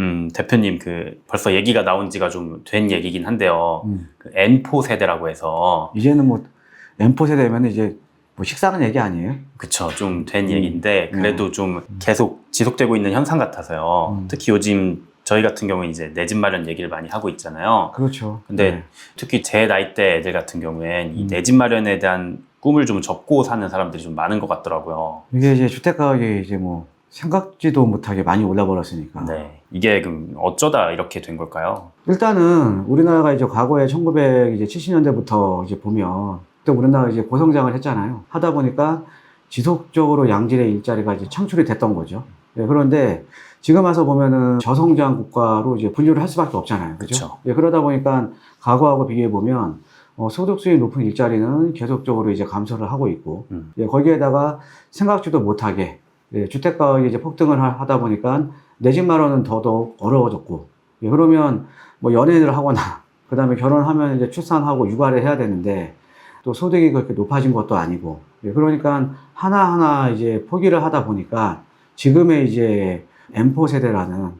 음, 대표님 그 벌써 얘기가 나온 지가 좀 된 얘기긴 한데요. 음. 그 N4 세대라고 해서 이제는 뭐 M4 세대면 이제 뭐 식상한 얘기 아니에요? 그쵸 좀 된 음. 얘기인데 그래도 좀 계속 지속되고 있는 현상 같아서요. 음. 특히 요즘 저희 같은 경우는 이제 내 집 마련 얘기를 많이 하고 있잖아요. 그렇죠. 근데 네. 특히 제 나이 대 애들 같은 경우엔 이 음. 내 집 마련에 대한 꿈을 좀 접고 사는 사람들이 좀 많은 것 같더라고요. 이게 이제 주택 가격이 이제 뭐 생각지도 못하게 많이 올라 버렸으니까. 네. 이게 그럼 어쩌다 이렇게 된 걸까요? 일단은 우리나라가 이제 과거에 1970년대부터 이제 보면 또 우리나라 이제 고성장을 했잖아요. 하다 보니까 지속적으로 양질의 일자리가 이제 창출이 됐던 거죠. 예, 그런데 지금 와서 보면은 저성장 국가로 이제 분류를 할 수밖에 없잖아요. 그죠? 그쵸. 예, 그러다 보니까 과거하고 비교해 보면 어, 소득 수익 높은 일자리는 계속적으로 이제 감소를 하고 있고 음. 예, 거기에다가 생각지도 못하게 예, 주택 가격이 이제 폭등을 하- 하다 보니까 내 집 마련은 더더욱 어려워졌고 예, 그러면 뭐 연애를 하거나 그 다음에 결혼하면 이제 출산하고 육아를 해야 되는데 또 소득이 그렇게 높아진 것도 아니고 예, 그러니까 하나하나 이제 포기를 하다 보니까 지금의 이제 M4 세대라는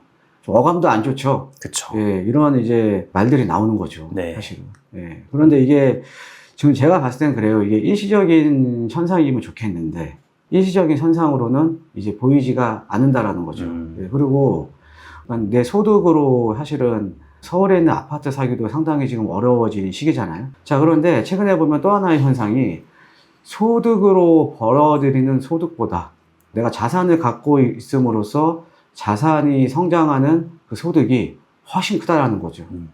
좀 어감도 안 좋죠. 그쵸. 예, 이런 이제 말들이 나오는 거죠. 네. 사실은. 예. 그런데 이게 지금 제가 봤을 땐 그래요. 이게 일시적인 현상이면 좋겠는데 일시적인 현상으로는 이제 보이지가 않는다라는 거죠. 음. 예, 그리고 내 소득으로 사실은 서울에 있는 아파트 사기도 상당히 지금 어려워진 시기잖아요. 자, 그런데 최근에 보면 또 하나의 현상이 소득으로 벌어들이는 소득보다 내가 자산을 갖고 있음으로써 자산이 성장하는 그 소득이 훨씬 크다라는 거죠. 음.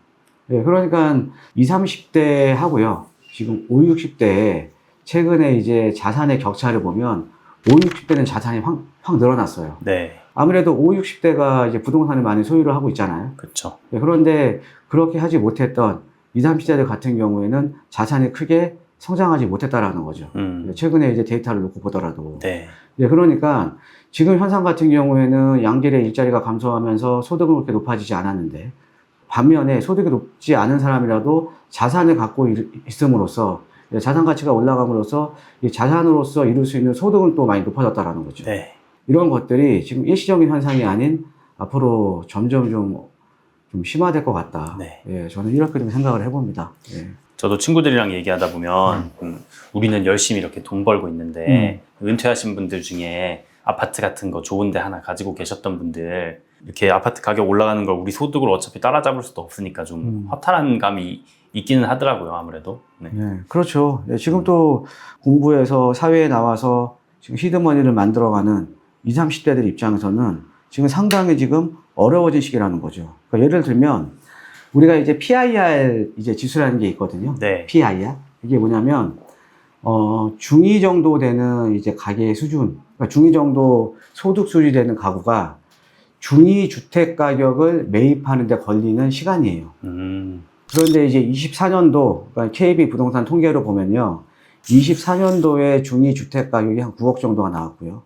예, 그러니까 20, 30대 하고요. 지금 5, 60대에 최근에 이제 자산의 격차를 보면 5, 60대는 자산이 확, 확 늘어났어요. 네. 아무래도 5, 60대가 이제 부동산을 많이 소유를 하고 있잖아요. 그쵸. 예, 그런데 그렇게 하지 못했던 20, 30대들 같은 경우에는 자산이 크게 성장하지 못했다라는 거죠. 음. 예, 최근에 이제 데이터를 놓고 보더라도. 네. 예, 그러니까 지금 현상 같은 경우에는 양질의 일자리가 감소하면서 소득은 그렇게 높아지지 않았는데 반면에 소득이 높지 않은 사람이라도 자산을 갖고 있- 있음으로써 예, 자산 가치가 올라감으로써 이 자산으로서 이룰 수 있는 소득은 또 많이 높아졌다라는 거죠. 네. 이런 것들이 지금 일시적인 현상이 아닌 앞으로 점점 좀, 좀 심화될 것 같다. 네. 예, 저는 이렇게 좀 생각을 해봅니다. 예. 저도 친구들이랑 얘기하다 보면 음, 우리는 열심히 이렇게 돈 벌고 있는데 은퇴하신 분들 중에 아파트 같은 거 좋은데 하나 가지고 계셨던 분들 이렇게 아파트 가격 올라가는 걸 우리 소득으로 어차피 따라잡을 수도 없으니까 좀 음. 허탈한 감이 있기는 하더라고요 아무래도 네. 예, 그렇죠. 예, 지금 또 공부해서 사회에 나와서 지금 히드머니를 만들어가는 20, 30대들 입장에서는 지금 상당히 지금 어려워진 시기라는 거죠. 그러니까 예를 들면 우리가 이제 PIR 이제 지수라는 게 있거든요. 네. PIR 이게 뭐냐면 어, 중위 정도 되는 이제 가계 수준, 그러니까 중위 정도 소득 수준이 되는 가구가 중위 주택 가격을 매입하는데 걸리는 시간이에요. 음, 그런데 이제 24년도, 그러니까 KB 부동산 통계로 보면요. 24년도에 중위 주택 가격이 한 9억 정도가 나왔고요.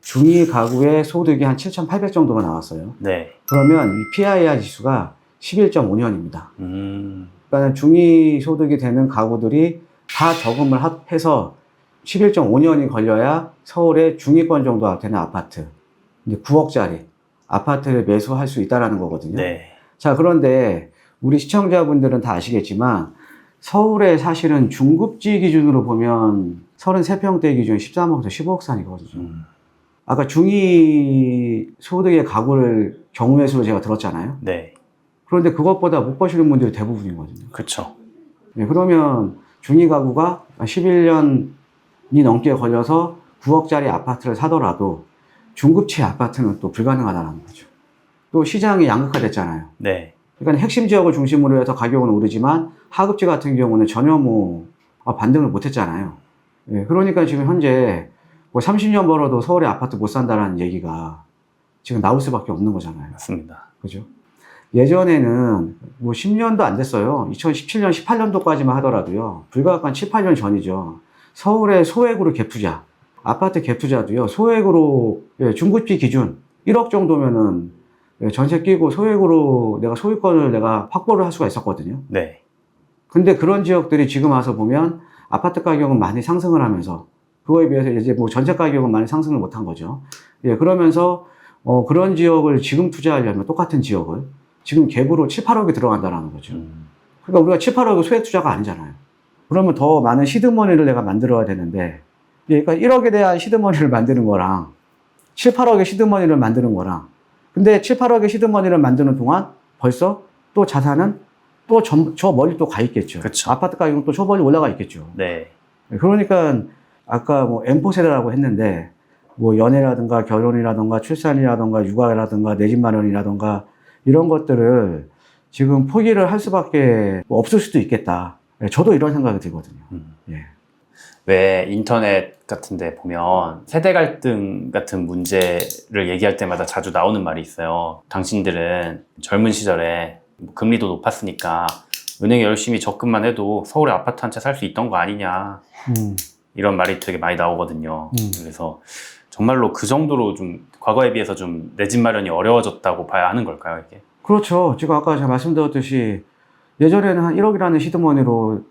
중위 가구의 소득이 한 7,800 정도가 나왔어요. 네. 그러면 이 PIR 지수가 11.5년입니다. 음, 그러니까 중위 소득이 되는 가구들이 다 저금을 하- 해서 11.5년이 걸려야 서울의 중위권 정도 되는 아파트, 이제 9억짜리 아파트를 매수할 수 있다라는 거거든요. 네. 자, 그런데 우리 시청자분들은 다 아시겠지만 서울에 사실은 중급지 기준으로 보면 33평대 기준 13억에서 15억 산이거든요. 음, 아까 중위 소득의 가구를 경우의 수로 제가 들었잖아요. 네. 그런데 그것보다 못 버시는 분들이 대부분이거든요. 그쵸. 네, 그러면 중위 가구가 11년이 넘게 걸려서 9억짜리 아파트를 사더라도 중급치 아파트는 또 불가능하다는 거죠. 또 시장이 양극화됐잖아요. 네. 그러니까 핵심 지역을 중심으로 해서 가격은 오르지만 하급지 같은 경우는 전혀 뭐 아, 반등을 못 했잖아요. 예, 그러니까 지금 현재 뭐 30년 벌어도 서울에 아파트 못 산다라는 얘기가 지금 나올 수밖에 없는 거잖아요. 맞습니다. 그죠? 예전에는 뭐 10년도 안 됐어요. 2017년, 18년도까지만 하더라도요. 불과 한 7, 8년 전이죠. 서울의 소액으로 갭투자, 아파트 갭투자도요. 소액으로 예, 중급지 기준 1억 정도면은 예, 전세 끼고 소액으로 내가 소유권을 내가 확보를 할 수가 있었거든요. 네. 근데 그런 지역들이 지금 와서 보면 아파트 가격은 많이 상승을 하면서 그거에 비해서 이제 뭐 전세 가격은 많이 상승을 못한 거죠. 예, 그러면서 어, 그런 지역을 지금 투자하려면 똑같은 지역을 지금 갭으로 7, 8억이 들어간다라는 거죠. 음. 그러니까 우리가 7, 8억이 소액 투자가 아니잖아요. 그러면 더 많은 시드머니를 내가 만들어야 되는데, 예, 그러니까 1억에 대한 시드머니를 만드는 거랑 7, 8억의 시드머니를 만드는 거랑, 근데 7, 8억의 시드머니를 만드는 동안 벌써 또 자산은 또 저 멀리 또 가 있겠죠. 그쵸. 아파트 가격은 또 저 멀리 올라가 있겠죠. 네. 그러니까 아까 뭐 M4 세대라고 했는데 뭐 연애라든가 결혼이라든가 출산이라든가 육아라든가 내 집 마련이라든가 이런 것들을 지금 포기를 할 수밖에 뭐 없을 수도 있겠다. 예, 저도 이런 생각이 들거든요. 음. 예. 왜 인터넷 같은데 보면 세대 갈등 같은 문제를 얘기할 때마다 자주 나오는 말이 있어요. 당신들은 젊은 시절에 뭐 금리도 높았으니까 은행에 열심히 적금만 해도 서울에 아파트 한 채 살 수 있던 거 아니냐 음. 이런 말이 되게 많이 나오거든요. 음. 그래서 정말로 그 정도로 좀 과거에 비해서 좀 내 집 마련이 어려워졌다고 봐야 하는 걸까요, 이게? 그렇죠. 지금 아까 제가 말씀드렸듯이 예전에는 한 1억이라는 시드머니로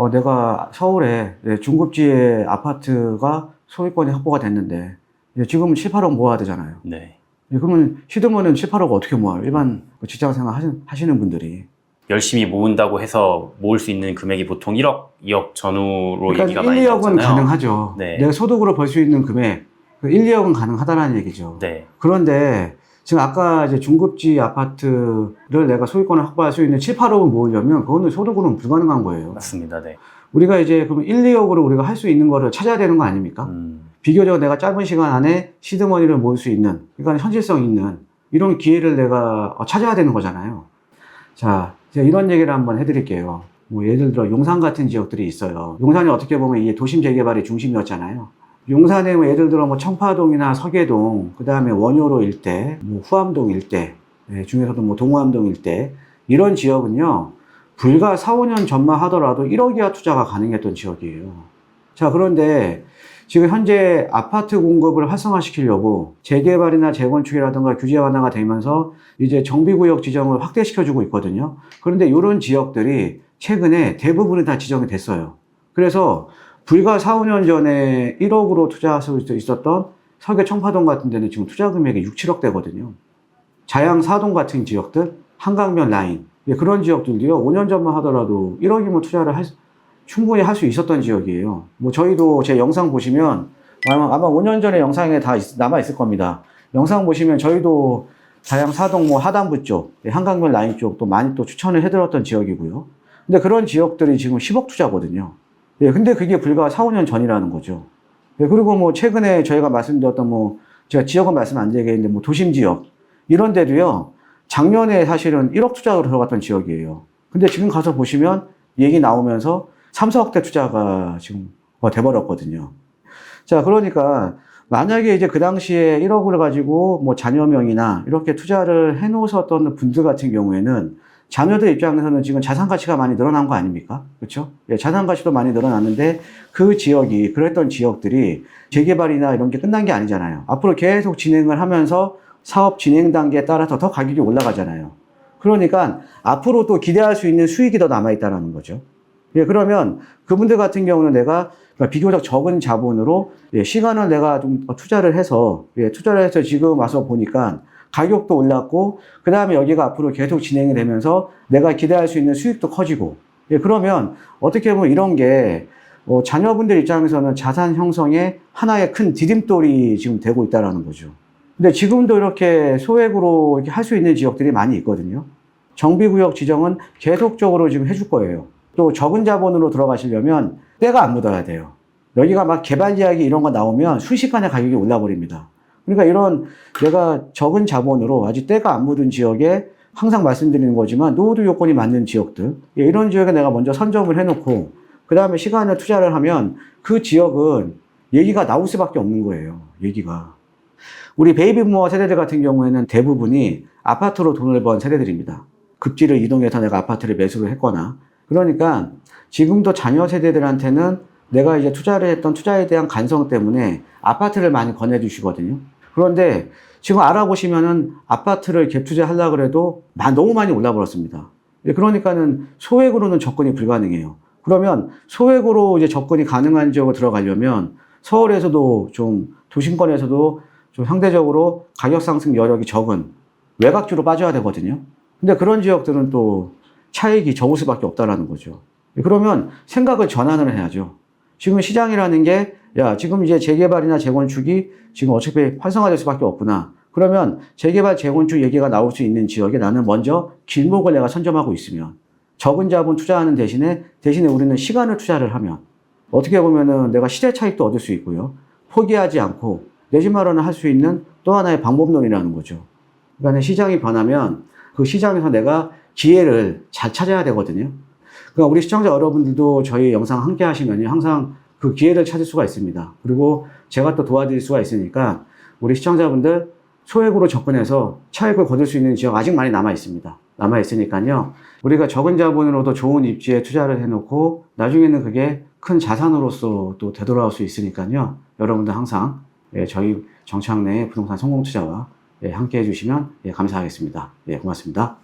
어, 내가 서울에 예, 중급지의 아파트가 소유권이 확보가 됐는데 예, 지금은 7, 8억 모아야 되잖아요. 네. 예, 그러면 시드머니는 7, 8억 어떻게 모아요? 일반 그 직장 생활 하신, 하시는 분들이. 열심히 모은다고 해서 모을 수 있는 금액이 보통 1억, 2억 전후로 그러니까 얘기가 1, 많이 2억은 나오잖아요. 가능하죠. 네. 내가 소득으로 벌 수 있는 금액, 그 1, 2억은 가능하다라는 얘기죠. 네. 그런데 지금 아까 이제 중급지 아파트를 내가 소유권을 확보할 수 있는 7, 8억을 모으려면 그거는 소득으로는 불가능한 거예요. 맞습니다. 네. 우리가 이제 그럼 1, 2억으로 우리가 할 수 있는 거를 찾아야 되는 거 아닙니까? 음, 비교적 내가 짧은 시간 안에 시드머니를 모을 수 있는, 그러니까 현실성 있는 이런 기회를 내가 어, 찾아야 되는 거잖아요. 자, 제가 이런 얘기를 한번 해드릴게요. 뭐 예를 들어 용산 같은 지역들이 있어요. 용산이 어떻게 보면 이게 도심 재개발의 중심이었잖아요. 용산에 뭐 예를 들어 뭐 청파동이나 서계동, 그 다음에 원효로 일대, 뭐 후암동 일대, 예, 중에서도 뭐 동호암동 일대 이런 지역은요 불과 4, 5년 전만 하더라도 1억 이하 투자가 가능했던 지역이에요. 자 그런데 지금 현재 아파트 공급을 활성화시키려고 재개발이나 재건축이라든가 규제 완화가 되면서 이제 정비구역 지정을 확대시켜주고 있거든요. 그런데 이런 지역들이 최근에 대부분이 다 지정이 됐어요. 그래서 불과 4, 5년 전에 1억으로 투자할 수 있었던 서계 청파동 같은 데는 지금 투자 금액이 6, 7억 대거든요. 자양 사동 같은 지역들, 한강변 라인, 예, 그런 지역들도요, 5년 전만 하더라도 1억이면 투자를 할 수- 충분히 할 수 있었던 지역이에요. 뭐 저희도 제 영상 보시면 아마, 아마 5년 전에 영상에 다 있- 남아 있을 겁니다. 영상 보시면 저희도 자양 사동 뭐 하단부 쪽, 예, 한강변 라인 쪽또 많이 또 추천을 해드렸던 지역이고요. 근데 그런 지역들이 지금 10억 투자거든요. 예, 근데 그게 불과 4, 5년 전이라는 거죠. 예, 그리고 뭐 최근에 저희가 말씀드렸던 뭐 제가 지역은 말씀 안 드리겠는데 뭐 도심 지역 이런 데도요. 작년에 사실은 1억 투자로 들어갔던 지역이에요. 근데 지금 가서 보시면 얘기 나오면서 3, 4억대 투자가 지금 돼버렸거든요. 자, 그러니까 만약에 이제 그 당시에 1억을 가지고 뭐 자녀명이나 이렇게 투자를 해 놓으셨던 분들 같은 경우에는 자녀들 입장에서는 지금 자산 가치가 많이 늘어난 거 아닙니까? 그렇죠? 예, 자산 가치도 많이 늘어났는데 그 지역이 그랬던 지역들이 재개발이나 이런 게 끝난 게 아니잖아요. 앞으로 계속 진행을 하면서 사업 진행 단계에 따라서 더 가격이 올라가잖아요. 그러니까 앞으로 또 기대할 수 있는 수익이 더 남아 있다는 거죠. 예, 그러면 그분들 같은 경우는 내가 그러니까 비교적 적은 자본으로 예, 시간을 내가 좀 투자를 해서 예, 투자를 해서 지금 와서 보니까 가격도 올랐고 그 다음에 여기가 앞으로 계속 진행이 되면서 내가 기대할 수 있는 수익도 커지고 예, 그러면 어떻게 보면 이런 게 어, 자녀분들 입장에서는 자산 형성에 하나의 큰 디딤돌이 지금 되고 있다라는 거죠. 근데 지금도 이렇게 소액으로 이렇게 할 수 있는 지역들이 많이 있거든요. 정비구역 지정은 계속적으로 지금 해줄 거예요. 또 적은 자본으로 들어가시려면 때가 안 묻어야 돼요. 여기가 막 개발 이야기 이런 거 나오면 순식간에 가격이 올라버립니다. 그러니까 이런 내가 적은 자본으로 아직 때가 안 묻은 지역에 항상 말씀드리는 거지만 노후도 요건이 맞는 지역들 예, 이런 지역에 내가 먼저 선점을 해놓고 그 다음에 시간을 투자를 하면 그 지역은 얘기가 나올 수밖에 없는 거예요. 얘기가. 우리 베이비부모 세대들 같은 경우에는 대부분이 아파트로 돈을 번 세대들입니다. 급지를 이동해서 내가 아파트를 매수를 했거나 그러니까 지금도 자녀 세대들한테는 내가 이제 투자를 했던 투자에 대한 간성 때문에 아파트를 많이 권해주시거든요. 그런데 지금 알아보시면은 아파트를 갭 투자 하려고 그래도 마- 너무 많이 올라 버렸습니다. 예, 그러니까는 소액으로는 접근이 불가능해요. 그러면 소액으로 이제 접근이 가능한 지역으로 들어가려면 서울에서도 좀 도심권에서도 좀좀 상대적으로 가격 상승 여력이 적은 외곽주로 빠져야 되거든요. 근데 그런 지역들은 또 차익이 적을 수밖에 없다라는 거죠. 그러면 생각을 전환을 해야죠. 지금 시장이라는 게, 야, 지금 이제 재개발이나 재건축이 지금 어차피 활성화될 수밖에 없구나. 그러면 재개발, 재건축 얘기가 나올 수 있는 지역에 나는 먼저 길목을 내가 선점하고 있으면 적은 자본 투자하는 대신에, 대신에 우리는 시간을 투자를 하면 어떻게 보면은 내가 시대 차익도 얻을 수 있고요. 포기하지 않고 내 집 마련을 할 수 있는 또 하나의 방법론이라는 거죠. 그러니까 시장이 변하면 그 시장에서 내가 기회를 잘 찾아야 되거든요. 그러니까 우리 시청자 여러분들도 저희 영상 함께 하시면 항상 그 기회를 찾을 수가 있습니다. 그리고 제가 또 도와드릴 수가 있으니까 우리 시청자분들 소액으로 접근해서 차익을 거둘 수 있는 지역 아직 많이 남아 있습니다. 남아 있으니까요. 우리가 적은 자본으로도 좋은 입지에 투자를 해놓고 나중에는 그게 큰 자산으로서 또 되돌아올 수 있으니까요. 여러분들 항상 예, 저희 정착 내 부동산 성공 투자와 예, 함께 해주시면 예, 감사하겠습니다. 예, 고맙습니다.